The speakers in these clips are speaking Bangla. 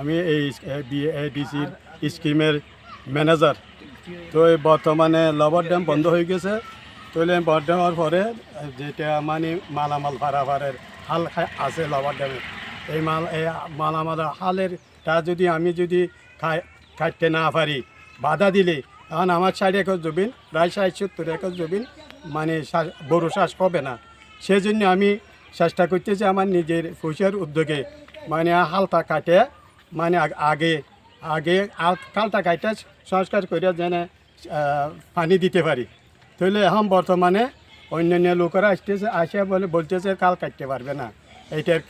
আমি এই বিএডিসির স্কিমের ম্যানেজার তো এই বর্তমানে লবর ড্যাম বন্ধ হয়ে গেছে। তাহলে বর ড্যামের পরে যেটা মানে মালামাল ফারাফারের হাল আছে লবর ড্যামে এই মাল, এই মালামাল হালের তা যদি আমি যদি খাই খাইতে না পারি, বাধা দিলে এখন আমার ষাট একর জমিন, প্রায় ষাট সত্তর একর জমিন মানে বড় শ্বাস হবে না। সেজন্য আমি চেষ্টা করতেছি আমার নিজের পয়সার উদ্যোগে মানে হালটা কাটে মানে আগে আগে কালটা কাটে সংস্কার করে যেন পানি দিতে পারি। তাহলে এখন বর্তমানে অন্যান্য লোকেরা আসতেছে আসে বলে বলতেছে কাল কাটতে পারবে না। এইটার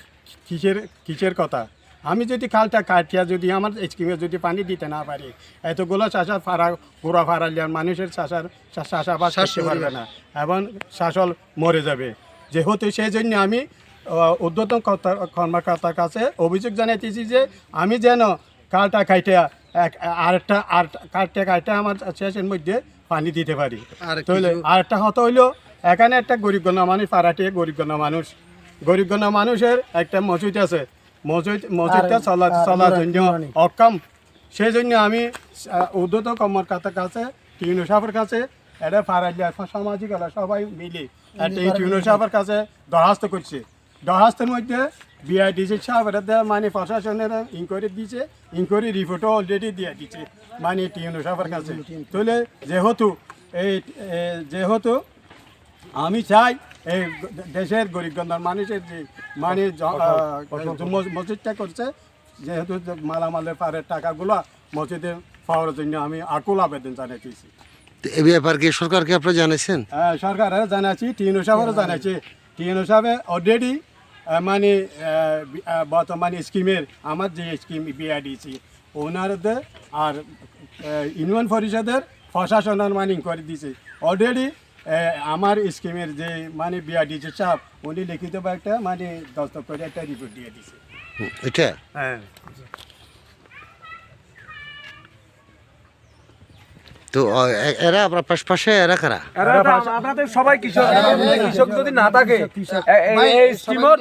কিসের কিসের কথা? আমি যদি কালটা কাটিয়া যদি আমার স্কিমে যদি পানি দিতে না পারি এতগুলো চাষার ফাড়া গোড়া ফাড়ালিয়ার মানুষের চাষার চাষাবাদ করতে পারবে না। এবং শাসল মরে যাবে। যেহেতু সেই জন্য আমি ঊর্ধ্বতন কর্মকর্তার কাছে অভিযোগ জানাইতেছি যে আমি যেন কালটা কাইটা এক আরেকটা আর কাটটা কাটটা আমার শেষের মধ্যে পানি দিতে পারি। আর তাহলে আরেকটা হতো হইল এখানে একটা গরিব গণা মানুষ পাড়াটিয়ে গরিব গণা মানুষ। গরিব গণা মানুষের একটা মসজিদ আছে। মসজিদ মসজিদটা চলা চলার জন্য অক্ষম। সেই জন্য আমি ঊর্ধ্বতন কর্মকর্তার কাছে টিউনো সাহেবের কাছে এটা পাড়ালিয়া সামাজিক সবাই মিলে একটা এই টিউনো সাহেবের কাছে দরখাস্ত করছে। দরখাস্তের মধ্যে বিআইডিসি সাহেব মানে প্রশাসনের ইনকোয়ারি দিয়েছে ইনকোয়ারি রিপোর্টও অলরেডি দিয়ে দিচ্ছে মানে টিউনো সাহেবের কাছে। তাহলে যেহেতু এই যেহেতু আমি চাই এই দেশের গরিবগঞ্জার মানুষের যে মানে মসজিদটা করছে যেহেতু মালামালের পারের টাকাগুলো মসজিদে পাওয়ার জন্য আমি আকুল আবেদন জানাইতেছি। তো এ ব্যাপার কি সরকারকে আপনি জানাইছেন? হ্যাঁ, সরকারের জানাচ্ছি টিএনও সাহেবেরও জানাচ্ছি টিএনও সাহেবে অলরেডি মানে বর্তমানে স্কিমের আমার যে স্কিম বিআইডিসি ওনারদের আর ইউনিয়ন পরিষদের প্রশাসনের মানে করে দিয়েছে অলরেডি আমার স্কিমের যে মানে বিআইডিসি সাহেব উনি লিখিত একটা মানে দস্তক করে একটা রিপোর্ট দিয়ে দিছে। হুম, এটা? হ্যাঁ। তো এরা আপনার পাশ- পাশে এরা কারা আপনাদের সবাই কৃষক কৃষক যদি না থাকে এই স্কিমের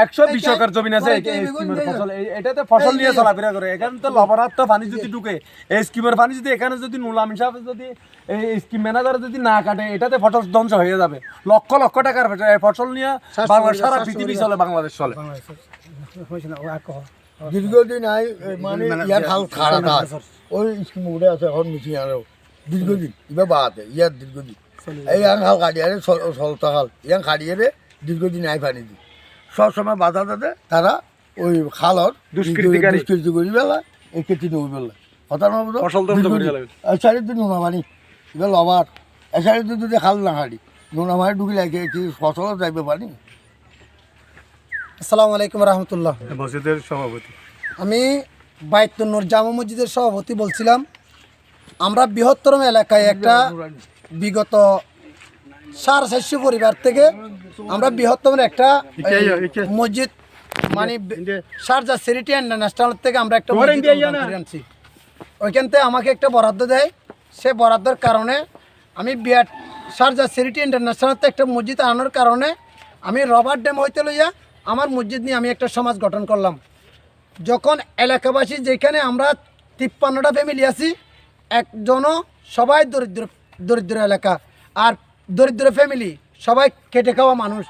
একশো বিশ একর জমি আছে এই- এই স্কিমের ফসল এটাতে ফসল নিয়ে চলাফেরা করে এখানে তো লবণাক্ত পানি যদি ঢুকে এই স্কিমের পানি যদি এখানে যদি নুলাম হিসাবে যদি এই স্কিম ম্যানেজার যদি না কাটে এটাতে ফসল ধ্বংস হয়ে যাবে। লক্ষ লক্ষ টাকার ফসল- নিয়ে বাংলা সারা পৃথিবী চলে বাংলাদেশ চলে। দীর্ঘদিন আই মানে ইয়ার হাল খারাপ ওই স্কিম উঠে আছে এখন মিশিং আরও দীর্ঘদিন ইবা বাতে ইয়ার দীর্ঘদিন। এই আং হাল কাটিয়ারে সলতা হাল ইয়াং কাটিয়ারে দীর্ঘদিন আই পানি দি। সব সময় বাধা দাদে তারা ওই খালর। দুষ্কৃতি করি বেলা এই খেতি নই বেলা। না করে ফেলাবে। এসারি তো নোনা পানি এবার লবার। এসারি তো যদি খাল না হাঁড়ি নোনা পানি ঢুকি লাগে কি ফসল যাইবে পানি? আসসালামু আলাইকুম রহমতুল্লাহ। মসজিদের সভাপতি। আমি বাইতুন্নুর জামা মসজিদের সভাপতি বলছিলাম আমরা বৃহত্তম এলাকায় একটা বিগত সাড়ে চারশো পরিবার থেকে আমরা বৃহত্তম একটা মসজিদ মানে সারজা সিরিটি ইন্টারন্যাশনাল থেকে আমরা একটা আনছি। ওইখান থেকে আমাকে একটা বরাদ্দ দেয়। সে বরাদ্দর কারণে আমি বিয়ার সারজা সিরিটি ইন্টারন্যাশনাল থেকে একটা মসজিদ আনানোর কারণে আমি রবার্ট ড্যাম হইতে লইয়া আমার মসজিদ নিয়ে আমি একটা সমাজ গঠন করলাম। যখন এলাকাবাসী যেখানে আমরা তিপ্পান্নটা ফ্যামিলি আছি, একজনও সবাই দরিদ্র দরিদ্র এলাকা। আর দরিদ্র ফ্যামিলি সবাই খেটে খাওয়া মানুষ।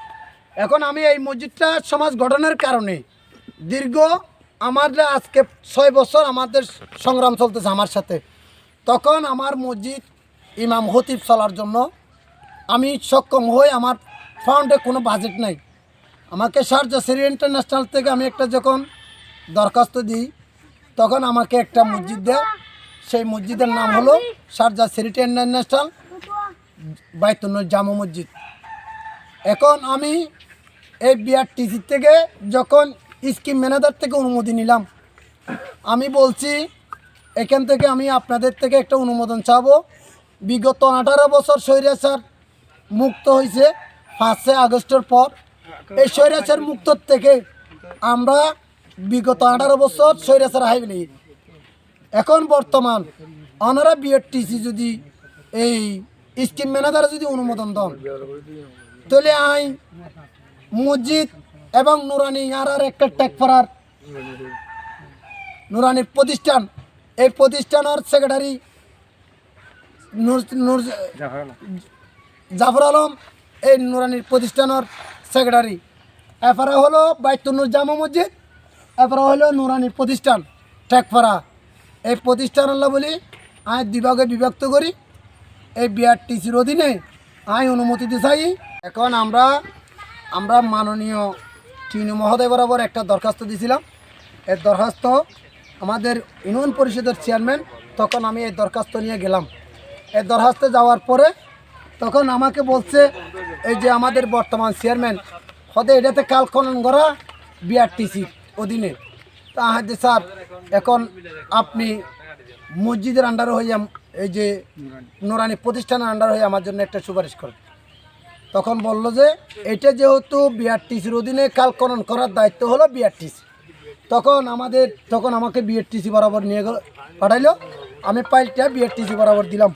এখন আমি এই মসজিদটা সমাজ গঠনের কারণে দীর্ঘ আমাদের আজকে ছয় বছর আমাদের সংগ্রাম চলতেছে আমার সাথে। তখন আমার মসজিদ ইমাম হতিব চলার জন্য আমি সক্ষম হই আমার ফান্ডে কোনো বাজেট নাই। আমাকে শারজা সিরি ইন্টারন্যাশনাল থেকে আমি একটা যখন দরখাস্ত দিই, তখন আমাকে একটা মসজিদ দেয়। সেই মসজিদের নাম হলো শারজা সিরিটি ইন্টারন্যাশনাল বাইতুন্নুর জামা মসজিদ। এখন আমি এই বিআরটিসি থেকে যখন স্কিম ম্যানেজার থেকে অনুমতি নিলাম, আমি বলছি, এখান থেকে আমি আপনাদের থেকে একটা অনুমোদন চাবো। বিগত আঠারো বছর স্বৈরাচার মুক্ত হয়েছে পাঁচই আগস্টের পর। এই স্বৈরাচার মুক্ত থেকে আমরা বিগত আঠারো বছর স্বৈরাচার হাইবলি এখন বর্তমান অনারা বিএটিসি যদি এই স্কিম ম্যানেজার যদি অনুমোদন দেন তাহলে আই মসজিদ এবং নুরানি আর আর একটা ট্যাগ করার নুরানি প্রতিষ্ঠান। এই প্রতিষ্ঠানের সেক্রেটারি জাফর আলম এই নুরানির প্রতিষ্ঠানের সেক্রেটারি। এরপরে হলো বাইতুন্নুর জামা মসজিদ, এরপরে হলো নুরানির প্রতিষ্ঠান টেকপাড়া এই প্রতিষ্ঠান আল্লাহ বলি আমি বিভাগে বিভক্ত করি। এই বিআরটিসির অধীনে আমি অনুমতি চাই এখন আমরা আমরা মাননীয় চিনু মহোদয় বরাবর একটা দরখাস্ত দিয়েছিলাম এর দরখাস্ত আমাদের ইউনিয়ন পরিষদের চেয়ারম্যান, তখন আমি এই দরখাস্ত নিয়ে গেলাম। এই দরখাস্তে যাওয়ার পরে তখন আমাকে বলছে, এই যে আমাদের বর্তমান চেয়ারম্যান, হতে এটাতে কাল খনন করা বিআরটিসির অধীনে। তা হাতে স্যার, এখন আপনি মসজিদের আন্ডারে হয়ে এই যে নোরানি প্রতিষ্ঠানের আন্ডার হয়ে আমার জন্য একটা সুপারিশ করেন। তখন বলল যে, এটা যেহেতু বিআরটিসির অধীনে কাল খনন করার দায়িত্ব হলো বিআরটিসি তখন আমাদের, তখন আমাকে বিআরটিসি বরাবর নিয়ে গেল, পাঠাইলো। আমি পাইলটা বিআরটিসি বরাবর দিলাম।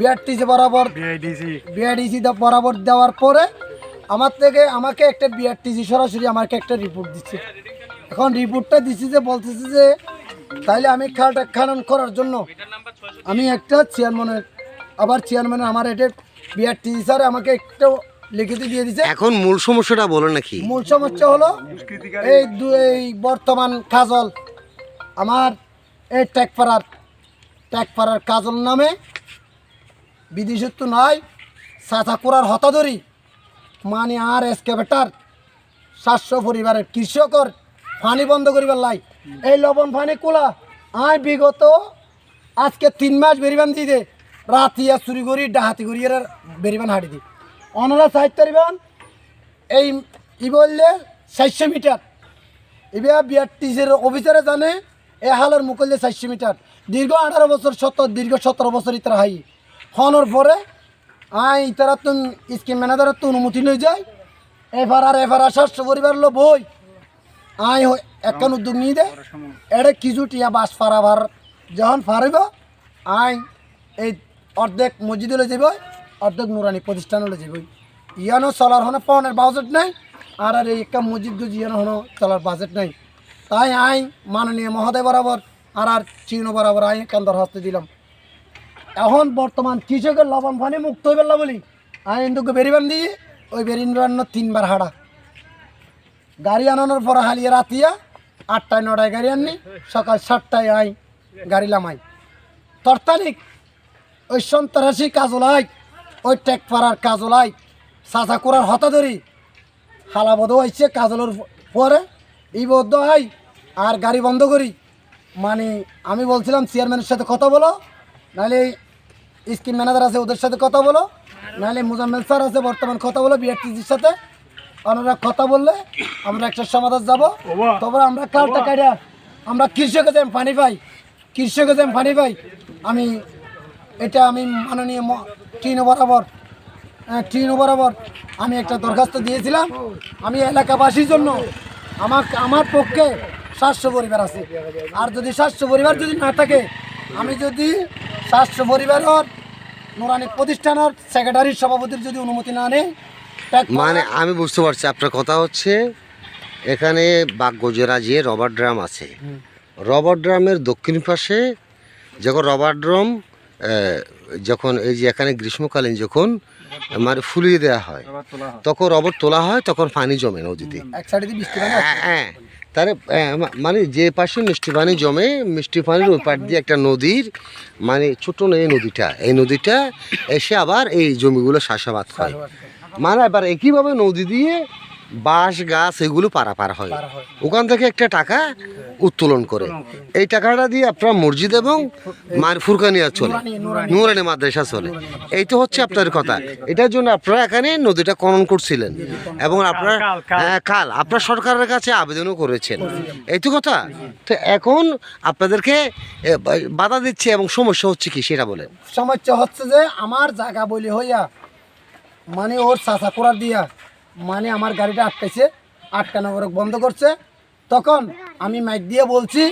বিআরটিসি বরাবর বিআরটিসি বরাবর দেওয়ার পরে আমার থেকে আমাকে একটা বিআরটিসি সরাসরি আমাকে একটা রিপোর্ট দিচ্ছে। এখন রিপোর্টটা দিচ্ছে যে বলতেছে যে তাইলে আমি খেলাটা খনন করার জন্য আমি একটা চেয়ারম্যানের আবার চেয়ারম্যানের আমার এটা বিআরটিসি স্যার আমাকে একটা লিখিত দিয়ে দিছে। এখন মূল সমস্যাটা বলো নাকি মূল সমস্যা হলো এই দু এই বর্তমান কাজল আমার এই ট্যাগপাড়ার ট্যাগপাড়ার কাজল নামে বিদেশত্ব নয় সাঁচাকুড়ার হতাধরি মানে আর এসকেভেটার, সাতশো পরিবারের কৃষকর পানি বন্ধ করিবার লাই। এই লবণ পানি কোলা আয় বিগত আজকে তিন মাস বেরিবান দিয়ে দে রাতিয়া চুরি করি, ডাহাতি করি, এরা বেরিবান হাঁটি দি। অনরা সাহিত্য এই ই বললে চারশো মিটার। এবার বিআরটিসির অফিসারে জানে, এ হালের মুকল্লে চারশো মিটার। দীর্ঘ আঠারো বছর সত্তর দীর্ঘ সতেরো বছর ইতারা হাই। হনর পরে, আই ইতারা তো স্কিম ম্যানেজারের তো অনুমতি লই যায়। এবার আর এবার সাতশো পরিবার লো বই আই একখান উদ্যোগ নিয়ে দে। এটা কিছু টিয়া বাস ফারাবার যখন ফারিব, আই, এই অর্ধেক মসজিদে যাব অর্ধেক নুরানি প্রতিষ্ঠানে যাব ইয়ানো চলার হনে পাওনের বাজেট নাই, আর আর এই একটা মসজিদ গুজি ইয়ানো হনো চলার বাজেট নাই। তাই আই মাননীয় মহোদয় বরাবর আর আর চিহ্ন বরাবর আই কান দরখাস্ত দিলাম। এখন বর্তমান কৃষকের লবণ পানি মুক্ত হইবে বলি। আই ইন্দুকে বেরিবান দিয়ে ওই বেরিবান্ন তিনবার হাড়া। গাড়ি আনানোর পর হালিয়ে রাতিয়া, আটটায়, নটায় গাড়ি আননি, সকাল সাতটায় আই, গাড়ি লামাই। তরতালিক ওই সন্ত্রাসী কাজলাই ওই টেক পাড়ার কাজলাই চাচা করার হতা হতাধরি হালাবদ হয়েছে কাজলের পরে এই বদ্ধ হয় আর গাড়ি বন্ধ করি। মানে আমি বলছিলাম চেয়ারম্যানের সাথে কথা বলো, নাহলে স্কিম ম্যানেজার আছে ওদের সাথে কথা বলো। নাহলে মুজাম্মেল স্যার আছে বর্তমান কথা বলো বিআরটিসির সাথে। ওনারা কথা বললে আমরা একটা সমাধান যাব। তবে আমরা কালটা কাটা আমরা কৃষকের যে পানি পাই কৃষকের যে পানি পাই আমি এটা আমি মাননীয় ট্রেন বরাবর ট্রেন বরাবর আমি একটা দরখাস্ত দিয়েছিলাম। আমি এলাকাবাসীর জন্য আমার আমার পক্ষে সাতশো পরিবার আছে। আর যদি সাতশো পরিবার যদি না থাকে আমি যদি সাতশো পরিবারের নুরানি প্রতিষ্ঠানের সেক্রেটারির সভাপতির যদি অনুমতি না নেই মানে আমি বুঝতে পারছি আপনার কথা হচ্ছে এখানে বাগগজেরা যে রবার ড্রাম আছে। রবার ড্রামের দক্ষিণ পাশে যখন রবার ড্রাম যখন এই যে এখানে গ্রীষ্মকালীন যখন মানে ফুলিয়ে দেওয়া হয় তখন রবার তোলা হয় তখন পানি জমে নদীতে। হ্যাঁ। তারে মানে যে পাশে মিষ্টি পানি জমে, মিষ্টি পানির ওই পাট দিয়ে একটা নদীর মানে ছোট এই নদীটা এই নদীটা এসে আবার এই জমিগুলো চাষাবাদ হয়। মানে এবার একইভাবে নদী দিয়ে বাঁশ গাছ এগুলো পারাপার হয়। ওখান থেকে একটা টাকা উত্তোলন করে। এই টাকাটা দিয়ে আপনার মসজিদ এবং মার ফুরকানিয়া চলে। নুরানি মাদ্রাসা চলে। এই তো হচ্ছে আপনার কথা। এটার জন্য আপনারা এখানে নদীটা খনন করছিলেন। এবং আপনার হ্যাঁ, কাল। আপনার সরকারের কাছে আবেদনও করেছেন। এই তো কথা। তো এখন আপনাদেরকে বাধা দিচ্ছে এবং সমস্যা হচ্ছে কি সেটা বলেন। সমস্যা হচ্ছে যে আমার জায়গা বলি হইয়া মানে ওর চাষা করার দিয়া মানে আমার গাড়িটা আটকাইছে আটকানো করে বন্ধ করছে। তখন আমি মাইক দিয়ে বলছি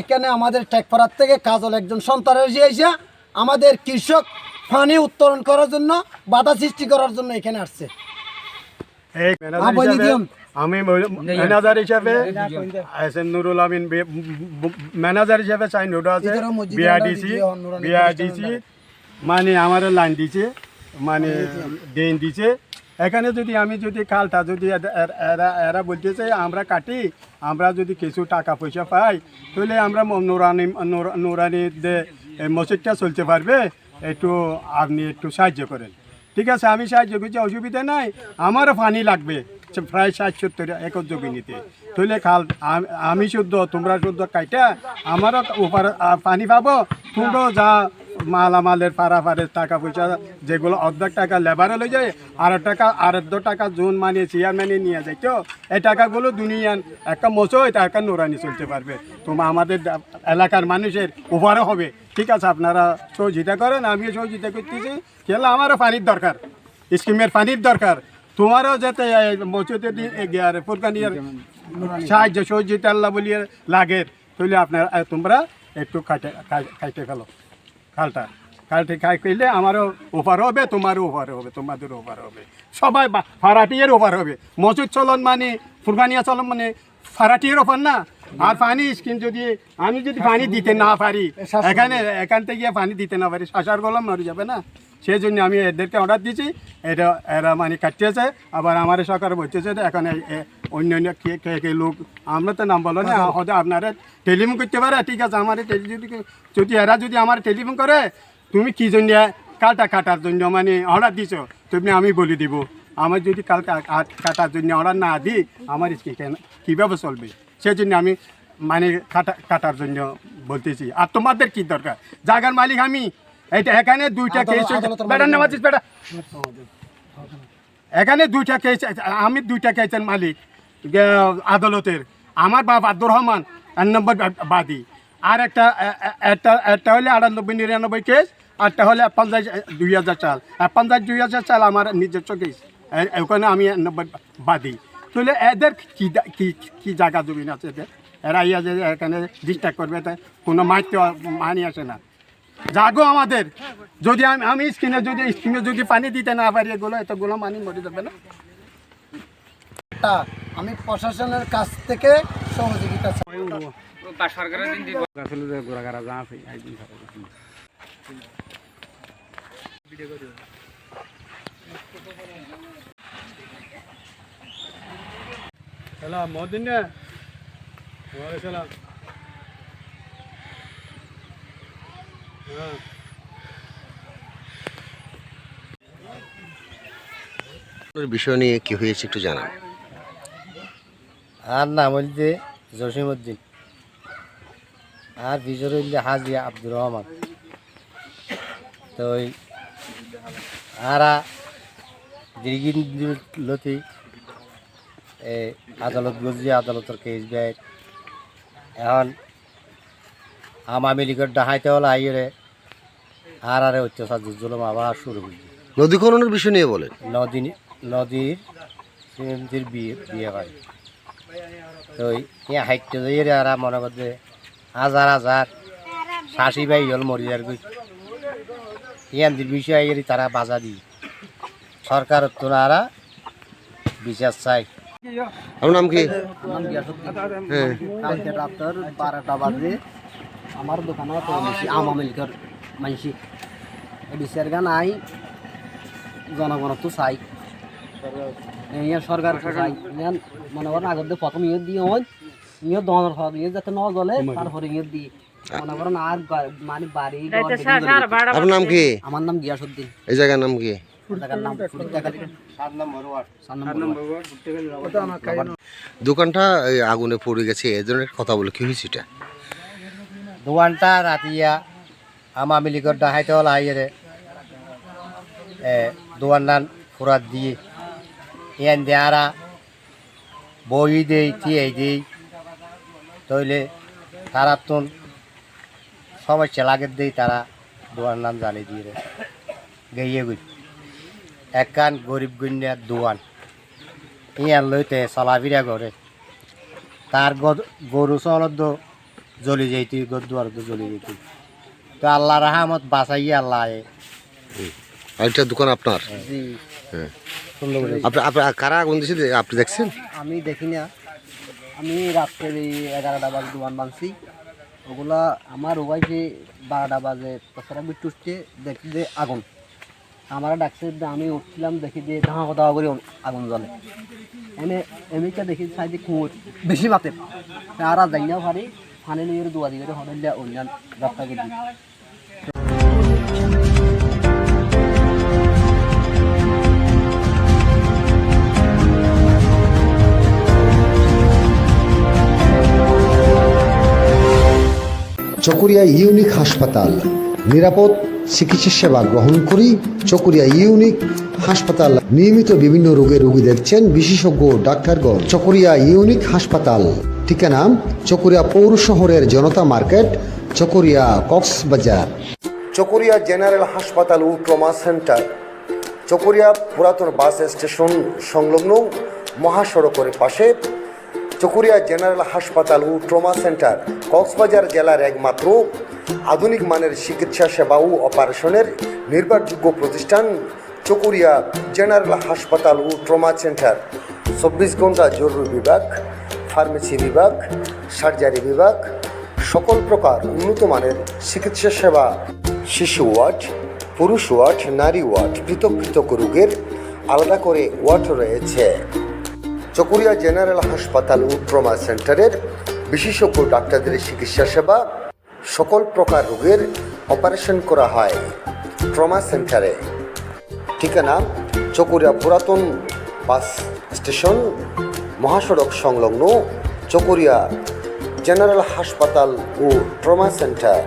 এখানে আমাদের টেকপাড়ার থেকে কাজল একজন সন্তানের এসে আমাদের কৃষক পানি উত্তোলন করার জন্য বাধা সৃষ্টি করার জন্য এখানে আসছে। আমি ম্যানেজার হিসাবে S M Nurul Amin manager হিসাবে সাইন নোট আছে বিআরডিসি বিআরডিসি মানে আমার লাইন দিছে মানে ডেন দিছে। এখানে যদি আমি যদি খালটা যদি এর- এরা বলতেছে আমরা কাটি, আমরা যদি কিছু টাকা পয়সা পাই, তাহলে আমরা নুরানি, নুর- নুরানি মসজিদটা চলতে পারবে? একটু আপনি একটু সাহায্য করেন। ঠিক আছে, আমি সাহায্য করছি, অসুবিধা নাই, আমারও পানি লাগবে প্রায় ষাট সত্তর একর জমিনিতে তাহলে খাল আমি শুদ্ধ, তোমরা শুদ্ধ কাইটা, আমারও পানি পাবো, তোমরাও যা মালামালের পাড়ে টাকা পয়সা যেগুলো অর্ধেক টাকা লেবারে লই যায়, আর টাকা আর টাকা জোন মানে চেয়ারম্যানে নিয়ে যায়। তো এই টাকাগুলো দুনিয়ান একটা মশো এটা একটা নোরানি চলতে পারবে। তোমার আমাদের এলাকার মানুষের উপরে হবে। ঠিক আছে, আপনারা সহযোগিতা করেন, আমিও সহযোগিতা করতেছি। কেন আমারও পানির দরকার, স্কিমের পানির দরকার। তোমারও যাতে মসজিদের ফুরকানিয়ার সাহায্য, সহযোগিতা আল্লাহ বলিয়ে লাগে। তাহলে আপনারা, তোমরা একটু খাইটে খাই- খাইতে ফেলো। খালটা খালটি খাই করলে আমারও ওপার হবে তোমারও ওপার হবে তোমাদেরও ওপার হবে। সবাই ফারাটিয়ের ওপার হবে। মজুর চলন মানে ফুরবানিয়া চলন মানে ফারাটিয়ের ওপার না? আর পানি স্কিম যদি আমি যদি পানি দিতে না পারি এখানে এখান থেকে পানি দিতে না পারি শাসার গলম মরে যাবে না? সেই জন্য আমি এদেরকে অর্ডার দিয়েছি। এটা এরা মানে কাটিয়েছে আবার আমার সরকার বলতেছে যে এখন এ- অন্য অন্য কে কে কে লোক আমরা তো নাম বলো না হয়তো আপনারা টেলিফোন করতে পারে ঠিক আছে আমার যদি যদি এরা যদি আমার টেলিফোন করে তুমি কি জন্য কালটা কাটার জন্য মানে অর্ডার দিছ? তুমি আমি বলে দিব। আমার যদি কাল কাটার জন্য অর্ডার না দিই আমার কীভাবে চলবে? সেই জন্য আমি মানে কাটা কাটার জন্য বলতেছি। আর তোমাদের কী দরকার? জায়গার মালিক আমি এটা এখানে দুইটা কেস আদালতের বেটা মালিক বেটা। এখানে দুইটা কেস আমি দুইটা কেসের মালিক আদালতের। আমার বাপ আব্দুর রহমান এক নম্বর বাদী। আর একটা একটা একটা হলে আটানব্বই নিরানব্বই কেস আরটা হলে পঞ্চাশ দুই হাজার চাল। পঞ্চাশ দুই হাজার চাল আমার নিজস্ব কেস ওখানে আমি এক নম্বর বাদী। তাহলে এদের কি কি জায়গা জমিন আছে এদের? এরা ইয়া যে এখানে ডিস্টার্ব করবে কোনো মাইতে মানি আসে না। জাগো আমাদের। যদি আমি আমি স্কিনে যদি স্কিমে যদি পানি দিতে না পারি এগুলো এতগুলো মানি মরে যাবে না। আমি প্রশাসনের কাছ থেকে সহযোগিতা চাই। সালাম মদিন। ওয়ালাইকুম সালাম। বিষয় নিয়ে কি হয়েছে একটু জানান। আর নাম হইলতে জসিমউদ্দিন। আর ভিজর হইলে হাজি আব্দুর রহমান। তো ওই আরা দীর্ঘদিন লতি আদালত গজি আদালতের কেস দেয় এখন আমামি লিগর ডাহাইতে হলে আইরে আর আরে অত্যাচার জুলুম আবার শুরু করছে নদী খননের বিষয় নিয়ে বলেন। নদী নদীর শ্রীমতির বিয়ে বিয়ে হয়। তো ইয়া হাইটে যাই রে আর মনে করছে হাজার হাজার শাশি বাই হল মরিয়ার গই ইয়ান্দির বিষয় এরি তারা বাজা দি সরকার তো আরা বিচার চাই। আপনার নাম কি? হ্যাঁ। কালকে রাতের বারোটা বাজে। আমার দোকানে মানসি। বিচার গান আই জনগণ তো চাই। সরকার তো চাই। মনে করেন আগত দিয়ে প্রথম ইয়ে দিয়ে ইয়ে দনের হক ইয়ে যাতে ন তারপরে ইয়ে দিয়ে। মনে করেন আর মানে বাড়ি আপনার নাম কি? আমার নাম গিয়াসুদ্দিন। এই জায়গার নাম কি? দোকানটা আগুনে পড়ে গেছে এই ধরনের কথা বলে কি হয়েছে এটা? দোয়ানটা রাতিয়া আমা মিলিকর ডাহাইতে হল এ দোয়ান ফুরাত দিয়ে ইয়ান দেয়ারা বই দেই টিয়াই দেই তইলে তারা তো সবাই চেলাগের দেই তারা দোয়ান নাম জানি দিয়ে রে গেইয়ে গই একান গরিব গুন্যা দোয়ান ইয়ান লইতে চলাফিরা করে তার গরু চলত জ্বলি যাইতি গদুয়ার তো জ্বলি যাইতি। তো আল্লাহ রাহামত বাঁচাইয়ে আল্লাহ আয়ে আর দোকান আপনার? জি। হ্যাঁ। সুন্দর আপনি আপনি কারা আগুন দিয়েছে আপনি দেখছেন? আমি দেখি না। আমি রাত্রের এই এগারোটা বাজে দোকান বানছি। ওগুলা আমার ওয়াই যে বারোটা বাজে তাছাড়া বিট্টু উঠছে দেখি যে আগুন। আমার ডাকছে আমি উঠছিলাম দেখি যে ধাঁয়া কথা করে আগুন জ্বলে। এনে এমনিটা দেখি চাই যে কুঁয়োর বেশি মাতে আর যাই না পারি নিয়ে দোয়া হলে অন্যান্য রাস্তা চকুরিয়া ইউনিক হাসপাতাল, নিরাপদ চিকিৎসা সেবা গ্রহণ করি, চকুরিয়া ইউনিক হাসপাতাল, নিয়মিত বিভিন্ন রোগের রোগী দেখছেন বিশেষজ্ঞ ডাক্তারগণ। চকুরিয়া ইউনিক হাসপাতাল। ঠিকানা চকুরিয়া পৌর শহরের জনতা মার্কেট, চকুরিয়া কক্সবাজার। চকুরিয়া জেনারেল হাসপাতাল ও ট্রমা সেন্টার। চকুরিয়া পুরাতন বাস স্টেশন সংলগ্ন মহাসড়কের পাশে চকুরিয়া জেনারেল হাসপাতাল ও ট্রমা সেন্টার, কক্সবাজার জেলার একমাত্র আধুনিক মানের চিকিৎসা সেবা ও অপারেশনের নির্ভরযোগ্য প্রতিষ্ঠান চকুরিয়া জেনারেল হাসপাতাল ও ট্রমা সেন্টার। চব্বিশ ঘণ্টা জরুরি বিভাগ ফার্মেসি বিভাগ, সার্জারি বিভাগ, সকল প্রকার উন্নত মানের চিকিৎসা সেবা, শিশু ওয়ার্ড, পুরুষ ওয়ার্ড, নারী ওয়ার্ড, পৃথক পৃথক রোগের আলাদা করে ওয়ার্ড রয়েছে। চকুরিয়া জেনারেল হাসপাতাল ও ট্রমা সেন্টারের বিশেষজ্ঞ ডাক্তারদের চিকিৎসা সেবা, সকল প্রকার রোগের অপারেশন করা হয় ট্রমা সেন্টারে। ঠিকানা চকুরিয়া পুরাতন বাস স্টেশন মহাসড়ক সংলগ্ন চকরিয়া জেনারেল হাসপাতাল ও ট্রমা সেন্টার।